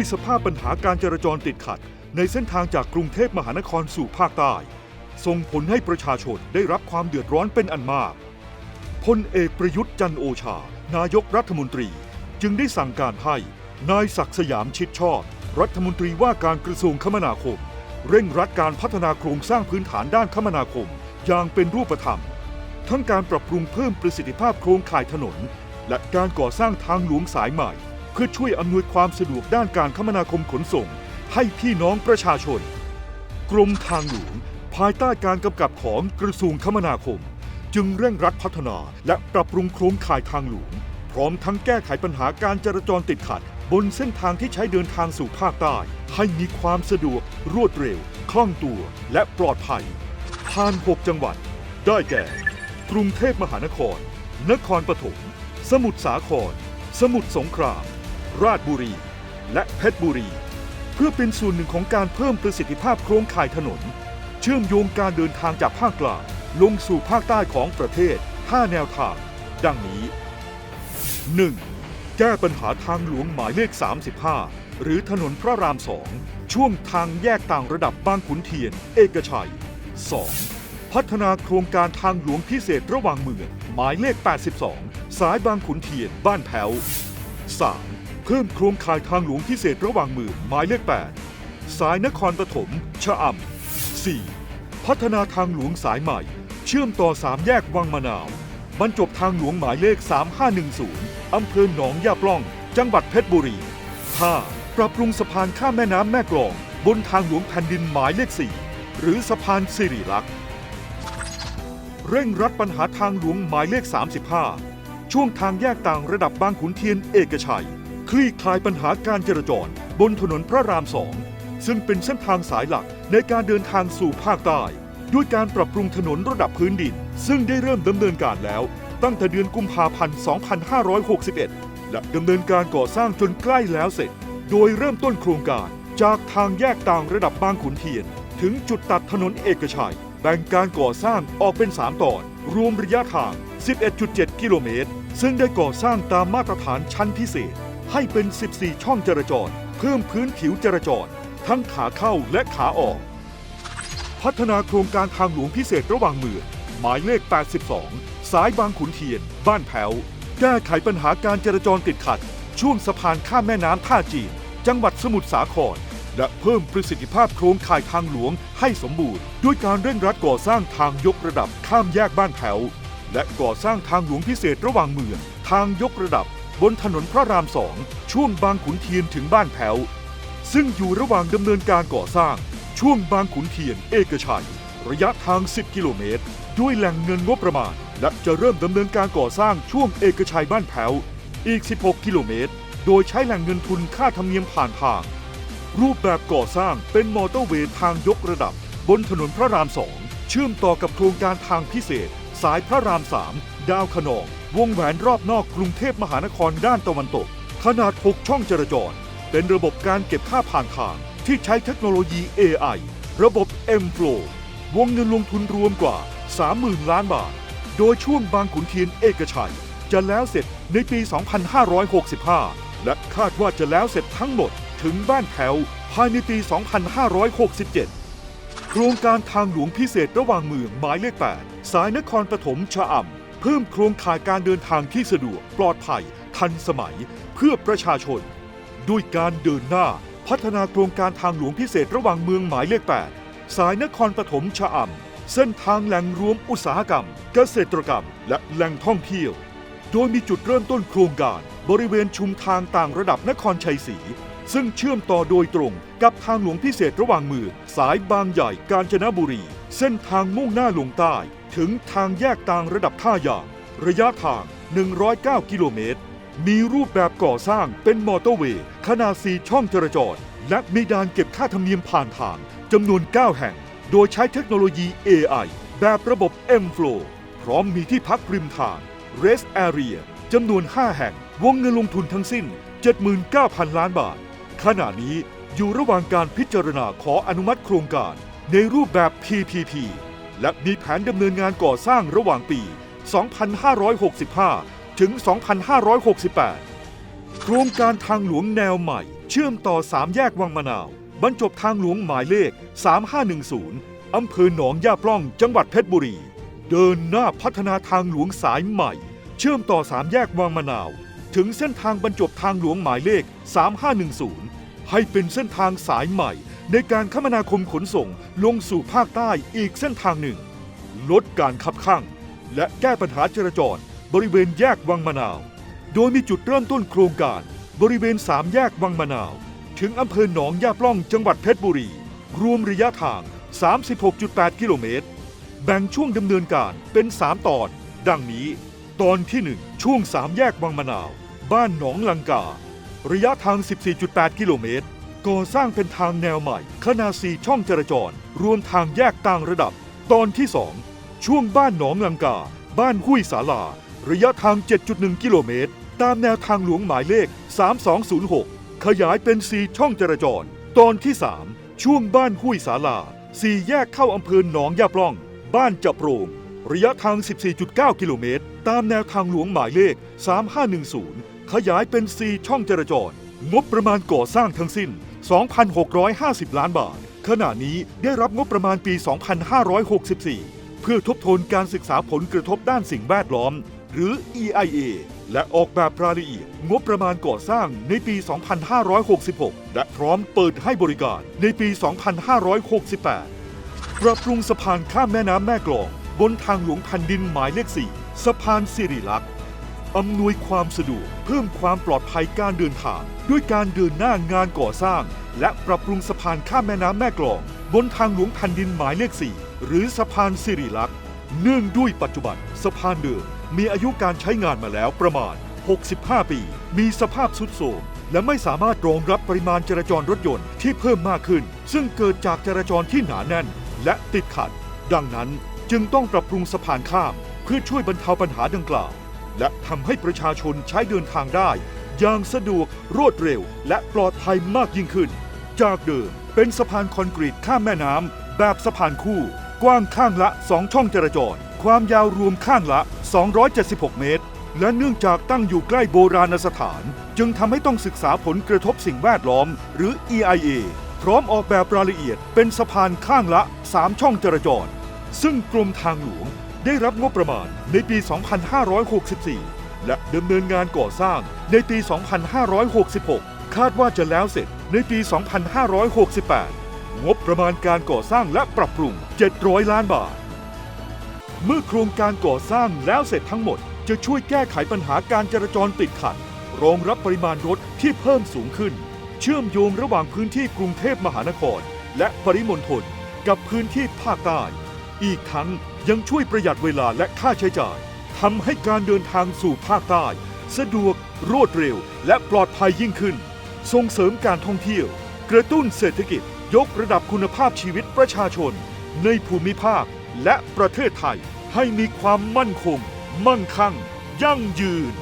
ด้วยสภาพปัญหาการจราจรติดขัด ในเส้นทางจากกรุงเทพมหานครสู่ภาคใต้ ส่งผลให้ประชาชนได้รับความเดือดร้อนเป็นอันมากพลเอกประยุทธ์จันโอชา นายกรัฐมนตรี จึงได้สั่งการให้นายศักดิ์สยามชิดชอบ รัฐมนตรีว่าการกระทรวงคมนาคม เร่งรัดการพัฒนาโครงสร้างพื้นฐานด้านคมนาคม อย่างเป็นรูปธรรม ทั้งการปรับปรุงเพิ่มประสิทธิภาพโครงข่ายถนน และการก่อสร้างทางหลวงสายใหม่ เพื่อช่วยอำนวยความสะดวกด้านการคมนาคมขนส่ง ให้พี่น้องประชาชน กรมทางหลวง ภายใต้การกำกับของกระทรวงคมนาคม จึงเร่งรัดพัฒนาและปรับปรุงโครงข่ายทางหลวง พร้อมทั้งแก้ไขปัญหาการจราจรติดขัด บนเส้นทางที่ใช้เดินทางสู่ภาคใต้ ให้มีความสะดวก รวดเร็ว คล่องตัว และปลอดภัย ผ่าน 6 จังหวัด ได้แก่ กรุงเทพมหานคร นครปฐม สมุทรสาคร สมุทรสงคราม ราชบุรี และเพชรบุรี เพื่อเป็นส่วนหนึ่งของการเพิ่มประสิทธิภาพโครงข่ายถนน เชื่อมโยงการเดินทางจากภาคกลางลงสู่ภาคใต้ของประเทศ 5 แนวทาง ดังนี้ 1. แก้ปัญหาทางหลวงหมายเลข 35 หรือถนนพระรามสองช่วงทางแยกต่างระดับบางขุนเทียน เอกชัย 2. พัฒนาโครงการทางหลวงพิเศษระหว่างเมือง หมายเลข 82 สายบางขุนเทียน บ้านแพ้ว 3. เพิ่มโครงข่ายทางหลวงพิเศษระหว่างเมืองหมายเลข 8 สายนครปฐมชะอำ 4. พัฒนาทางหลวงสายใหม่ เชื่อมต่อสามแยกวังมะนาว บรรจบทางหลวงหมายเลข 3510 อำเภอหนองยาปล่อง จังหวัดเพชรบุรี 5. ปรับปรุงสะพานข้ามแม่น้ำแม่กลอง บนทางหลวงแผ่นดินหมายเลข 4 หรือสะพานสิริลักษ์เร่งรัดปัญหาทางหลวงหมายเลข 35 ช่วงทางแยกต่างระดับบางขุนเทียนเอกชัย คลี่คลายปัญหาการจราจร บนถนนพระรามสองซึ่งเป็นเส้นทางสายหลักในการเดินทางสู่ภาคใต้ ด้วยการปรับปรุงถนนระดับพื้นดิน ซึ่งได้เริ่มดำเนินการแล้ว ตั้งแต่เดือนกุมภาพันธ์ 2561 และดำเนินการก่อสร้างจนใกล้แล้วเสร็จ โดยเริ่มต้นโครงการจากทางแยกต่างระดับบางขุนเทียน ถึงจุดตัดถนนเอกชัย แบ่งการก่อสร้างออกเป็น 3 ตอน รวมระยะทาง 11.7 กิโลเมตร ซึ่งได้ก่อสร้างตามมาตรฐานชั้นพิเศษ ให้เป็น 14 ช่องจราจร เพิ่มพื้นผิวจราจร ทั้งขาเข้าและขาออก พัฒนาโครงการทางหลวงพิเศษระหว่างเมืองหมายเลข 82 สายบางขุนเทียน บ้านแพ้ว แก้ไขปัญหาการจราจรติดขัด ช่วงสะพานข้ามแม่น้ำท่าจีน จังหวัดสมุทรสาคร และเพิ่มประสิทธิภาพโครงข่ายทางหลวงให้สมบูรณ์ ด้วยการเร่งรัดก่อสร้างทางยกระดับข้ามแยกบ้านแพ้ว และก่อสร้างทางหลวงพิเศษระหว่างเมือง ทางยกระดับ บนถนนพระรามสองช่วงบางขุนเทียนถึงบ้านแพ้ว ซึ่งอยู่ระหว่างดำเนินการก่อสร้าง ช่วงบางขุนเทียนเอกชัย ระยะทาง 10 กิโลเมตร ด้วยแหล่งเงินงบประมาณ และจะเริ่มดำเนินการก่อสร้างช่วงเอกชัยบ้านแพ้ว อีก 16 กิโลเมตร โดยใช้แหล่งเงินทุนค่าธรรมเนียมผ่านทาง รูปแบบก่อสร้างเป็นมอเตอร์เวย์ทางยกระดับ บนถนนพระรามสองเชื่อมต่อกับโครงการทางพิเศษ สายพระรามสาม ดาวขนองวงแหวนรอบนอกกรุงเทพมหานครด้านตะวันตก ขนาด 6 ช่องจราจร เป็นระบบการเก็บค่าผ่านทางที่ใช้เทคโนโลยี AI ระบบ M-Flow วงเงินลงทุนรวมกว่า 30,000 ล้านบาท โดยช่วงบางขุนเทียนเอกชัย จะแล้วเสร็จในปี 2565 และคาดว่าจะแล้วเสร็จทั้งหมดถึงบ้านแถวภายในปี 2567 โครงการทางหลวงพิเศษระหว่างเมืองหมายเลข 8 สายนครปฐมชะอำ เพิ่มโครงข่ายการเดินทางที่สะดวกปลอดภัย ทันสมัยเพื่อประชาชน ด้วยการเดินหน้าพัฒนาโครงการทางหลวงพิเศษระหว่างเมืองหมายเลข 8 สายนครปฐมชะอำเส้นทางแหล่งรวมอุตสาหกรรม เกษตรกรรม และแหล่งท่องเที่ยว โดยมีจุดเริ่มต้นโครงการ บริเวณชุมทางต่างระดับนครชัยศรี ซึ่งเชื่อมต่อโดยตรงกับทางหลวงพิเศษระหว่างมือ สายบางใหญ่กาญจนบุรี เส้นทางมุ่งหน้าลงใต้ ถึงทางแยกต่างระดับท่ายาง ระยะทาง 109 กิโลเมตร มีรูปแบบก่อสร้างเป็นมอเตอร์เวย์ขนาด 4 ช่องจราจร และมีดานเก็บค่าธรรมเนียมผ่านทางจำนวน 9 แห่ง โดยใช้เทคโนโลยี AI แบบระบบ M-Flow พร้อมมีที่พักริมทาง Rest Area จำนวน5แห่ง วงเงินลงทุนทั้งสิ้น 79,000 ล้านบาท ขณะนี้อยู่ระหว่างการพิจารณาขออนุมัติโครงการในรูปแบบ PPP และมีแผนดำเนินงานก่อสร้างระหว่างปี 2565 ถึง 2568 โครงการทางหลวงแนวใหม่ เชื่อมต่อสามแยกวังมะนาว บรรจบทางหลวงหมายเลข 3510 อำเภอหนองย่าปล่องจังหวัดเพชรบุรี เดินหน้าพัฒนาทางหลวงสายใหม่ เชื่อมต่อสามแยกวังมะนาว ถึงเส้นทางบรรจบทางหลวงหมายเลข 3510 ให้เป็นเส้นทางสายใหม่ ในการคมนาคมขนส่งลงสู่ภาคใต้อีกเส้นทางหนึ่ง ลดการขับข้าง และแก้ปัญหาจราจรบริเวณแยกวังมะนาว โดยมีจุดเริ่มต้นโครงการบริเวณสามแยกวังมะนาว ถึงอำเภอหนองยาปล่องจังหวัดเพชรบุรี รวมระยะทาง 36.8 กิโลเมตร แบ่งช่วงดำเนินการเป็น 3 ตอน ดังนี้ ตอนที่ 1 ช่วง3แยกวังมะนาว บ้านหนองลังกา ระยะทาง 14.8 กิโลเมตร ก่อสร้างเป็นทางแนวใหม่ ขนาด4ช่องจราจร รวมทางแยกต่างระดับ ตอนที่ 2 ช่วงบ้านหนองลังกา บ้านห้วยสาลา ระยะทาง 7.1 กิโลเมตร ตามแนวทางหลวงหมายเลข 3206 ขยายเป็น 4 ช่องจราจร ตอนที่ 3 ช่วงบ้านห้วยสาลา 4 แยกเข้าอำเภอหนองยาปล่อง บ้านจับโรงระยะทาง 14.9 กิโลเมตร ตามแนวทางหลวงหมายเลข 3510 ขยายเป็น 4 ช่องจราจร งบประมาณก่อสร้างทั้งสิ้น 2,650 ล้านบาท ขณะนี้ได้รับงบประมาณปี 2564 เพื่อทบทวนการศึกษาผลกระทบด้านสิ่งแวดล้อม หรือ EIA และออกแบบรายละเอียดงบประมาณก่อสร้างในปี 2566 และพร้อมเปิดให้บริการในปี 2568 ปรับปรุงสะพานข้ามแม่น้ำแม่กลอง บนทางหลวงแผ่นดินหมายเลข 4 สะพานสิริลักษณ์ อำนวยความสะดวกเพิ่มความปลอดภัยการเดินทาง ด้วยการเดินหน้างานก่อสร้าง และปรับปรุงสะพานข้ามแม่น้ำแม่กลอง บนทางหลวงแผ่นดินหมายเลข4หรือสะพานสิริลักษณ์เนื่องด้วยปัจจุบัน สะพานเดิมมีอายุการใช้งานมาแล้วประมาณ 65 ปี มีสภาพทรุดโทรมและไม่สามารถรองรับปริมาณจราจรรถยนต์ที่เพิ่มมากขึ้น ซึ่งเกิดจากจราจรที่หนาแน่น และติดขัด ดังนั้นจึงต้องปรับปรุงสะพานข้าม เพื่อช่วยบรรเทาปัญหาดังกล่าว และทำให้ประชาชนใช้เดินทางได้ อย่างสะดวกรวดเร็ว และปลอดภัยมากยิ่งขึ้น จากเดิมเป็นสะพานคอนกรีตข้ามแม่น้ำแบบสะพานคู่ กว้างข้างละ 2 ช่องจราจร ความยาวรวมข้างละ 276 เมตร และเนื่องจากตั้งอยู่ใกล้โบราณสถาน จึงทำให้ต้องศึกษาผลกระทบสิ่งแวดล้อม หรือ EIA พร้อมออกแบบรายละเอียดเป็นสะพานข้างละ 3 ช่องจราจร ซึ่งกรมทางหลวง ได้รับงบประมาณในปี 2564 และดำเนินงานก่อสร้างในปี 2566 คาดว่าจะแล้วเสร็จในปี 2568 งบประมาณการก่อสร้างและปรับปรุง 700 ล้านบาท เมื่อโครงการก่อสร้างแล้วเสร็จทั้งหมด จะช่วยแก้ไขปัญหาการจราจรติดขัด รองรับปริมาณรถที่เพิ่มสูงขึ้น เชื่อมโยงระหว่างพื้นที่กรุงเทพมหานคร และปริมณฑลกับพื้นที่ภาคใต้ อีกทั้งยังช่วยประหยัดเวลาและค่าใช้จ่ายทำให้การเดินทางสู่ภาคใต้ สะดวก รวดเร็ว และปลอดภัยยิ่งขึ้น ส่งเสริมการท่องเที่ยว กระตุ้นเศรษฐกิจ ยกระดับคุณภาพชีวิตประชาชน ในภูมิภาคและประเทศไทย ให้มีความมั่นคง มั่งคั่ง ยั่งยืน